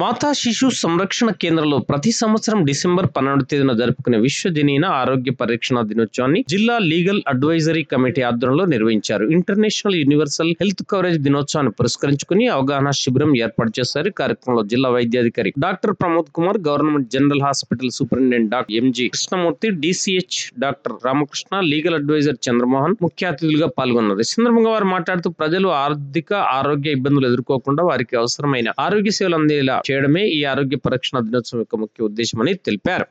మాతా శిశు సంరక్షణ కేంద్రంలో ప్రతి సంవత్సరం డిసెంబర్ పన్నెండు తేదీన జరుపుకునే విశ్వజనీన ఆరోగ్య పరీక్షణ దినోత్సవాన్ని జిల్లా లీగల్ అడ్వైజరీ కమిటీ ఆధ్వర్యంలో నిర్వహించారు. ఇంటర్నేషనల్ యూనివర్సల్ హెల్త్ కవరేజ్ దినోత్సవాన్ని పురస్కరించుకుని అవగాహన శిబిరం ఏర్పాటు చేశారు. కార్యక్రమంలో జిల్లా వైద్యాధికారి doctor Pramod Kumar government general hospital superintendent doctor MG Krishnamurthy DCH doctor Ramakrishna legal advisor Chandramohan ముఖ్య అతిథులుగా పాల్గొన్నారు. ఈ సందర్భంగా వారు మాట్లాడుతూ ప్రజలు ఆర్థిక ఆరోగ్య ఇబ్బందులు ఎదుర్కోకుండా వారికి అవసరమైన ఆరోగ్య సేవలు అందేలా చేయడమే ఈ ఆరోగ్య పరీక్షణ దినోత్సవం యొక్క ముఖ్య ఉద్దేశమని తెలిపారు.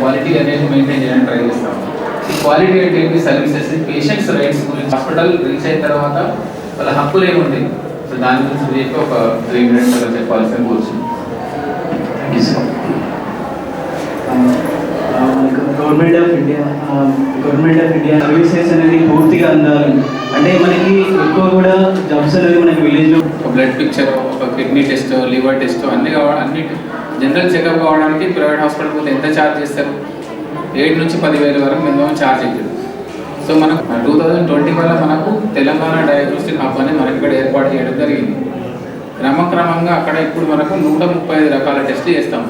క్వాలిటీ అనేది మెయింటైన్ చేయడానికి ట్రై చేస్తాం ఈ క్వాలిటీ అంటే ఏంటి సర్వీసెస్ పేషెంట్స్ రైట్స్ గురించి హాస్పిటల్ రీచ్ అయిన తర్వాత వాళ్ళ హక్కులు ఏముంటాయి? సో దాని గురించి చెప్పి ఒక త్రీ మినిట్స్ అలా చెప్పాల్సిన course government of India government of India services అనేది పూర్తిగా అందాలి. అంటే మనకి ఎక్కువ కూడా జాబ్స్ అనేది మనకి విలేజ్లో blood picture kidney test liver test అన్ని కావడం అన్ని జనరల్ చెకప్ కావడానికి ప్రైవేట్ హాస్పిటల్ పోతే ఎంత ఛార్జ్ చేస్తారు? ఏడు నుంచి పదివేల వరకు మినిమం ఛార్జ్ అవుతుంది. సో మనకు టూ థౌజండ్ ట్వంటీ వల్ల మనకు తెలంగాణ డయాగ్నోస్టిక్ హబ్ అనేది మనకి ఇక్కడ ఏర్పాటు చేయడం జరిగింది. క్రమక్రమంగా అక్కడ ఇప్పుడు మనకు నూట ముప్పై ఐదు రకాల టెస్టులు చేస్తాం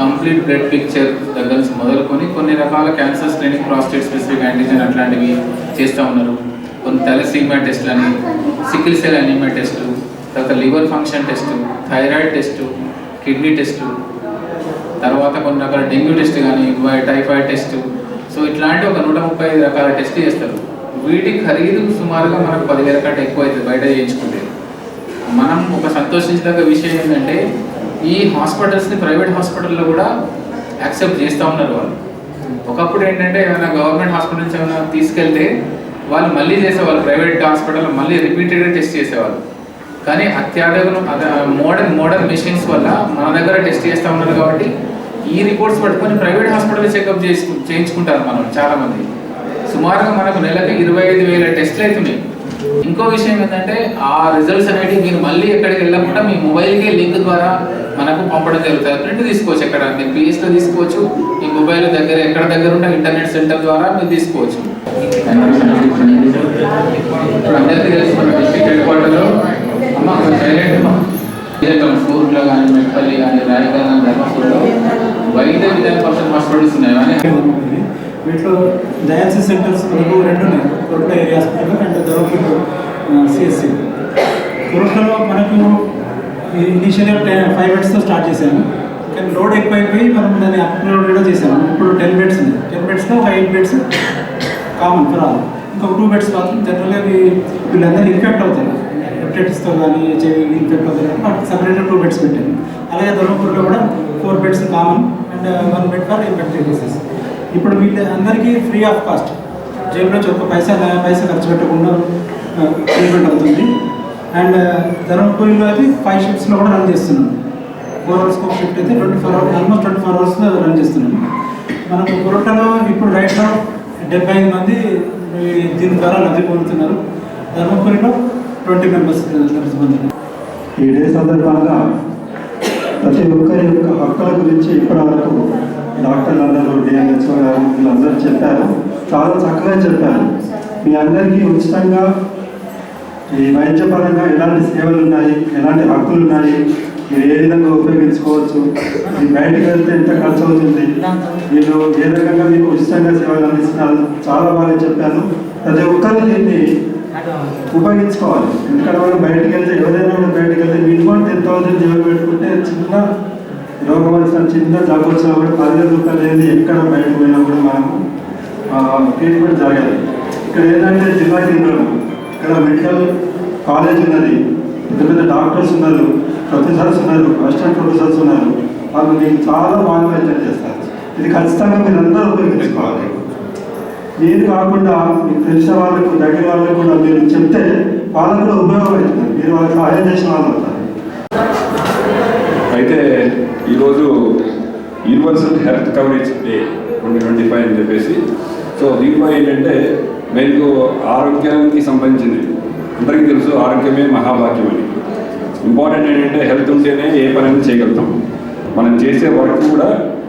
కంప్లీట్ బ్లడ్ పిక్చర్ దగ్గర నుంచి మొదలుకొని కొన్ని రకాల cancer screening prostate specific antigen అట్లాంటివి చేస్తూ ఉన్నారు. కొన్ని తెలసీమియా అని సికిల్ సెల్ అనిమా టెస్టులు తర్వాత liver function test thyroid test kidney test తర్వాత కొన్ని రకాల డెంగ్యూ టెస్ట్ కానీ టైఫాయిడ్ టెస్ట్. సో ఇట్లాంటి ఒక నూట ముప్పై ఐదు రకాల టెస్ట్ చేస్తారు. వీటి ఖరీదు సుమారుగా మనకు పదివేల కంటే ఎక్కువ అవుతుంది బయట చేయించుకుంటే. మనం ఒక సంతోషించదగ్గ విషయం ఏంటంటే ఈ హాస్పిటల్స్ని ప్రైవేట్ హాస్పిటల్లో కూడా యాక్సెప్ట్ చేస్తూ ఉన్నారు వాళ్ళు. ఒకప్పుడు ఏంటంటే ఏమైనా గవర్నమెంట్ హాస్పిటల్స్ ఏమైనా తీసుకెళ్తే వాళ్ళు మళ్ళీ చేసేవాళ్ళు ప్రైవేట్ హాస్పిటల్ మళ్ళీ రిపీటెడ్గా టెస్ట్ చేసేవాళ్ళు. కానీ అత్యాధునిక మోడర్న్ మోడర్న్ మెషిన్స్ వల్ల మన దగ్గర టెస్ట్ చేస్తూ ఉన్నారు కాబట్టి ఈ రిపోర్ట్స్ పట్టుకొని ప్రైవేట్ హాస్పిటల్ చెకప్ చేసుకు చేయించుకుంటారు మనం చాలామంది. సుమారుగా మనకు నెలకు ఇరవై ఐదు వేల టెస్ట్లు అవుతున్నాయి. ఇంకో విషయం ఏంటంటే ఆ రిజల్ట్స్ అనేవి మీరు మళ్ళీ ఎక్కడికి వెళ్ళకుండా మీ మొబైల్కే లింక్ ద్వారా మనకు పంపడం జరుగుతుంది. ప్రింట్ తీసుకోవచ్చు ఎక్కడ మీరు పిఎస్లో తీసుకోవచ్చు మీ మొబైల్ దగ్గర ఎక్కడ దగ్గర ఉన్న ఇంటర్నెట్ సెంటర్ ద్వారా మీరు తీసుకోవచ్చు. అందరికీ తెలుసు మన డిస్ట్రిక్ట్ హెడ్ క్వార్టర్లో అమ్మ కానీ మెట్పల్లి కానీ రాయగల్ కానీ ధర్మపూర్లో వైద్య విద్యా పరిషత్ హాస్పిటల్స్ ఉన్నాయి కానీ వీటిలో డయాలసిస్ సెంటర్స్ రెండు రెండు ఉన్నాయి. కొరట ఏరియా హాస్పిటల్ అండ్ దౌర్పూర్ సిఎస్సి కొరటలో మనకు ఇనిషియల్గా టెన్ ఫైవ్ బెడ్స్తో స్టార్ట్ చేశాము. కానీ లోడ్ ఎక్కువైపోయి మనం దాన్ని అప్లోడ్ కూడా చేసాము ఇప్పుడు టెన్ బెడ్స్ ఉంది టెన్ బెడ్స్లో ఒక eight beds common for all ఇంకొక టూ బెడ్స్ మాత్రం జనరల్గా వీళ్ళందరూ ఇన్ఫెక్ట్ అవుతారు హెపటైటిస్తో కానీ హెచ్ఐవి ఇన్ఫెక్ట్ అవుతుంది వాటికి సపరేట్గా టూ బెడ్స్ పెట్టాను అలాగే ధర్మపూర్లో కూడా four beds common and one bed for infected cases ఇప్పుడు వీళ్ళ అందరికీ ఫ్రీ ఆఫ్ కాస్ట్ జేబులో ఒక పైసా పైసా ఖర్చు పెట్టకుండా uh, ట్రీట్మెంట్ అవుతుంది. అండ్ uh, ధర్మపురిలో అయితే ఫైవ్ షిఫ్ట్స్లో కూడా రన్ చేస్తున్నాం. ఫోర్ అవర్స్ ఒక షిఫ్ట్ అయితే twenty four hours almost twenty four hours run చేస్తున్నాం. మనకు కొరటలో ఇప్పుడు రైట్లో డెబ్బై ఐదు మంది దీని ద్వారా లబ్ధి పొందుతున్నారు. ధర్మపురిలో ట్వంటీ మెంబర్స్ ఈ డే సందర్భంగా ప్రతి ఒక్కరి యొక్క హక్కుల గురించి ఇప్పటివరకు డాక్టర్ అందరూ డిఎన్ఎస్ఓ గారు వీళ్ళందరూ చెప్పారు. చాలా చక్కగా చెప్పారు. మీ అందరికీ ఉచితంగా ఈ వైద్యపరంగా ఎలాంటి సేవలు ఉన్నాయి ఎలాంటి హక్కులు ఉన్నాయి మీరు ఏ విధంగా ఉపయోగించుకోవచ్చు మీరు బయటకు వెళ్తే ఎంత ఖర్చు అవుతుంది మీరు ఏ రకంగా మీకు ఉచితంగా సేవలు అందిస్తున్నారు చాలా బాగా చెప్పాను ప్రతి ఒక్కరు దీన్ని ఉపయోగించుకోవాలి. ఎందుకంటే మనం బయటకు వెళ్తే ఎవరైనా మనం బయటకు వెళ్తే మినిమం టెన్ థౌసండ్ జేబులు పెట్టుకుంటే చిన్న రోగం వచ్చిన చిన్న జబ్బు వచ్చినా కూడా పదివేల రూపాయలు అనేది ఎక్కడ బయటకు పోయినా కూడా మనము ట్రీట్మెంట్ జరగాలి ఇక్కడ ఏంటంటే జిల్లా కేంద్రం ఇక్కడ మెడికల్ కాలేజ్ ఉన్నది. పెద్ద పెద్ద డాక్టర్స్ ఉన్నారు ప్రొఫెసర్స్ ఉన్నారు అసిస్టెంట్ ప్రొఫెసర్స్ ఉన్నారు. వాళ్ళు మీకు చాలా బాగా వైద్యం చేస్తారు. ఇది ఖచ్చితంగా మీరు అందరూ ఉపయోగించుకోవాలి. నేను కాకుండా మీకు తెలిసిన వాళ్ళకు దగ్గర వాళ్ళకు కూడా మీరు చెప్తే వాళ్ళకు కూడా ఉపయోగపడుతుంది. మీరు వాళ్ళకి సహాయం చేసిన వాళ్ళు అవుతారు. అయితే ఈరోజు universal health coverage day twenty twenty five అని చెప్పేసి. సో దీనిపై ఏంటంటే మీకు ఆరోగ్యానికి సంబంధించింది. అందరికీ తెలుసు ఆరోగ్యమే మహాభాగ్యం అని. ఇంపార్టెంట్ ఏంటంటే హెల్త్ ఉంటేనే ఏ పనైనా చేయగలుగుతాం. మనం చేసే వర్క్ కూడా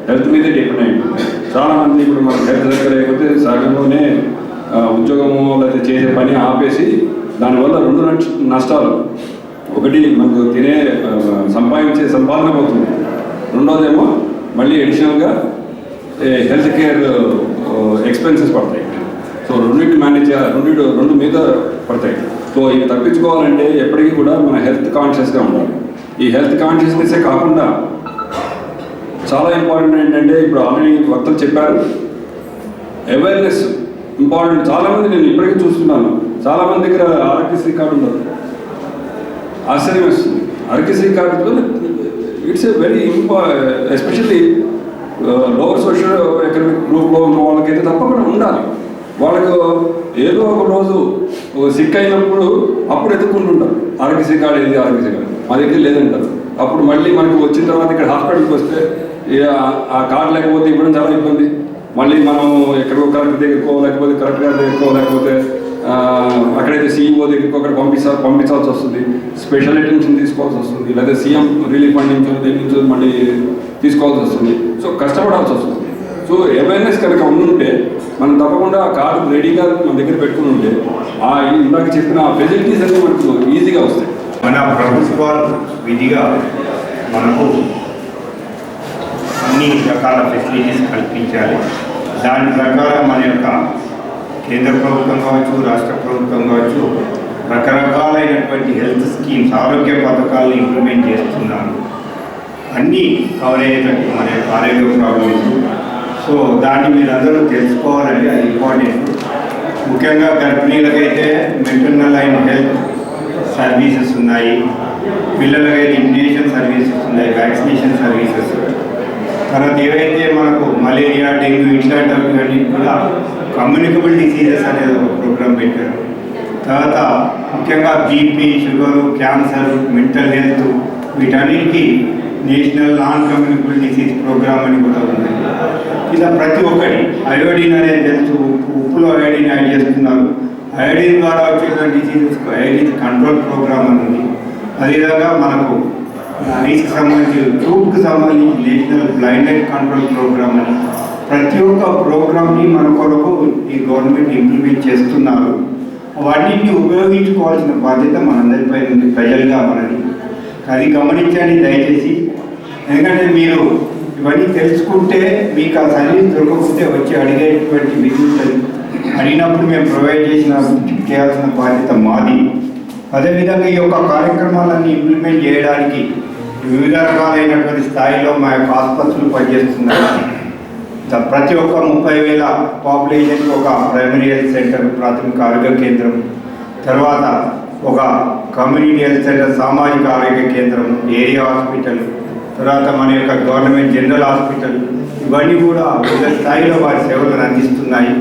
హెల్త్ మీదే డిపెండ్ అయి ఉంటుంది. చాలామంది ఇప్పుడు మన హెల్త్ దగ్గర లేకపోతే సగంలోనే ఉద్యోగము లేకపోతే చేసే పని ఆపేసి దానివల్ల రెండు నష్టాలు. ఒకటి మనకు తినే సంపాదించే సంపాదన పోతుంది. రెండోదేమో మళ్ళీ అడిషనల్గా హెల్త్ కేర్ ఎక్స్పెన్సెస్ పడతాయి. సో రెండింటి మేనేజ్ చేయాలి రెండు రెండు మీద పడతాయి. సో ఇవి తప్పించుకోవాలంటే ఎప్పటికీ కూడా మన హెల్త్ కాన్షియస్గా ఉండాలి. ఈ హెల్త్ కాన్షియస్నెస్సే కాకుండా చాలా ఇంపార్టెంట్ ఏంటంటే ఇప్పుడు ఆల్రెడీ వక్తలు చెప్పారు. అవేర్నెస్ ఇంపార్టెంట్ చాలామంది నేను ఇప్పటికీ చూస్తున్నాను. చాలామంది దగ్గర ఆరోగ్యశ్రీ కార్డు ఉండదు ఆశ్చర్యం వేస్తుంది. Aarogyasri card it's a very ఇంపా especially lower social economic గ్రూప్లో ఉన్న వాళ్ళకైతే తప్పకుండా ఉండాలి. వాళ్ళకు ఏదో ఒక రోజు సిక్ అయినప్పుడు అప్పుడు ఎత్తుకుంటుంటారు ఆరోగ్యశ్రీ కార్డు ఏది ఆరోగ్యశ్రీ కార్డు? మా దగ్గర లేదంటారు. అప్పుడు మళ్ళీ మనకు వచ్చిన తర్వాత ఇక్కడ హాస్పిటల్కి వస్తే ఆ కార్డు లేకపోతే ఇవ్వడం చాలా ఇబ్బంది. మళ్ళీ మనం ఎక్కడికో కరెక్ట్ దగ్గరకో లేకపోతే కరెక్ట్ గారి దగ్గరకో లేకపోతే అక్కడైతే సీఈఓ దగ్గరికి అక్కడ పంపిస్తా పంపించాల్సి వస్తుంది. స్పెషల్ అటెన్షన్ తీసుకోవాల్సి వస్తుంది. లేదా సీఎం రిలీఫ్ ఫండ్ నుంచో దేని నుంచో మళ్ళీ తీసుకోవాల్సి వస్తుంది. సో కష్టపడాల్సి వస్తుంది. సో అవేర్నెస్ కనుక ఉంటే మనం తప్పకుండా ఆ కార్డు రెడీగా మన దగ్గర పెట్టుకుని ఉంటే ఆ ఇందాక చెప్పిన ఆ ఫెసిలిటీస్ అన్ని మనకు ఈజీగా వస్తాయి. మన ప్రభుత్వాలు విధిగా మనకు అన్ని రకాల ఫెసిలిటీస్ కల్పించాలి. దాని ప్రకారం మన యొక్క కేంద్ర ప్రభుత్వం కావచ్చు రాష్ట్ర ప్రభుత్వం కావచ్చు రకరకాలైనటువంటి హెల్త్ స్కీమ్స్ ఆరోగ్య పథకాలను ఇంప్లిమెంట్ చేస్తున్నారు. అన్నీ కవర్ అయ్యేటట్టు మన యొక్క ఆరోగ్య ప్రాబ్లమ్స్. సో దాన్ని మీరందరూ తెలుసుకోవాలండి అది ఇంపార్టెంట్. ముఖ్యంగా గర్భిణీలకైతే మెటర్నల్ అండ్ హెల్త్ సర్వీసెస్ ఉన్నాయి. పిల్లలకైతే ఇమ్యునేషన్ సర్వీసెస్ ఉన్నాయి వ్యాక్సినేషన్ సర్వీసెస్. తర్వాత ఏవైతే మనకు మలేరియా డెంగ్యూ ఇట్లాంటివన్నీ కూడా కమ్యూనికబుల్ డిసీజెస్ అనేది ఒక ప్రోగ్రామ్ పెట్టారు. తర్వాత ముఖ్యంగా BP sugar cancer mental health వీటన్నిటికీ national non communicable disease programme అని కూడా ఉంది. ఇలా ప్రతి ఒక్కటి అయోడిన్ అనేది తెలుసు ఉప్పు- ఉప్పులో అయోడిన్ యాడ్ చేస్తున్నారు. అయోడిన్ ద్వారా వచ్చే డిసీజెస్కు అయోడిన్ కంట్రోల్ ప్రోగ్రామ్ అని ఉంది. అదేవిధంగా మనకు ఐస్కి సంబంధించి గ్రూప్కి సంబంధించి నేషనల్ బ్లైండెడ్ కంట్రోల్ ప్రోగ్రామ్ అని. ప్రతి ఒక్క ప్రోగ్రామ్ని మన కొరకు ఈ గవర్నమెంట్ ఇంప్లిమెంట్ చేస్తున్నారు. వాటిని ఉపయోగించుకోవాల్సిన బాధ్యత మనందరిపై ఉంది ప్రజలుగా మనది. అది గమనించండి దయచేసి. ఎందుకంటే మీరు ఇవన్నీ తెలుసుకుంటే మీకు ఆ సర్వీస్ దొరకకపోతే వచ్చి అడిగేటువంటి విధి ఉంటుంది అడిగినప్పుడు మేము ప్రొవైడ్ చేసిన చేయాల్సిన బాధ్యత మాది. అదేవిధంగా ఈ యొక్క కార్యక్రమాలన్నీ ఇంప్లిమెంట్ చేయడానికి వివిధ రకాలైనటువంటి స్థాయిలో మా యొక్క ఆసుపత్రులు పనిచేస్తున్నాయి. ప్రతి ఒక్క ముప్పై వేల పాపులేషన్కి ఒక ప్రైమరీ హెల్త్ సెంటర్ ప్రాథమిక ఆరోగ్య కేంద్రం తర్వాత ఒక కమ్యూనిటీ హెల్త్ సెంటర్ సామాజిక ఆరోగ్య కేంద్రం ఏరియా హాస్పిటల్ తర్వాత మన యొక్క గవర్నమెంట్ జనరల్ హాస్పిటల్ ఇవన్నీ కూడా వివిధ స్థాయిలో వారి సేవలను అందిస్తున్నాయి.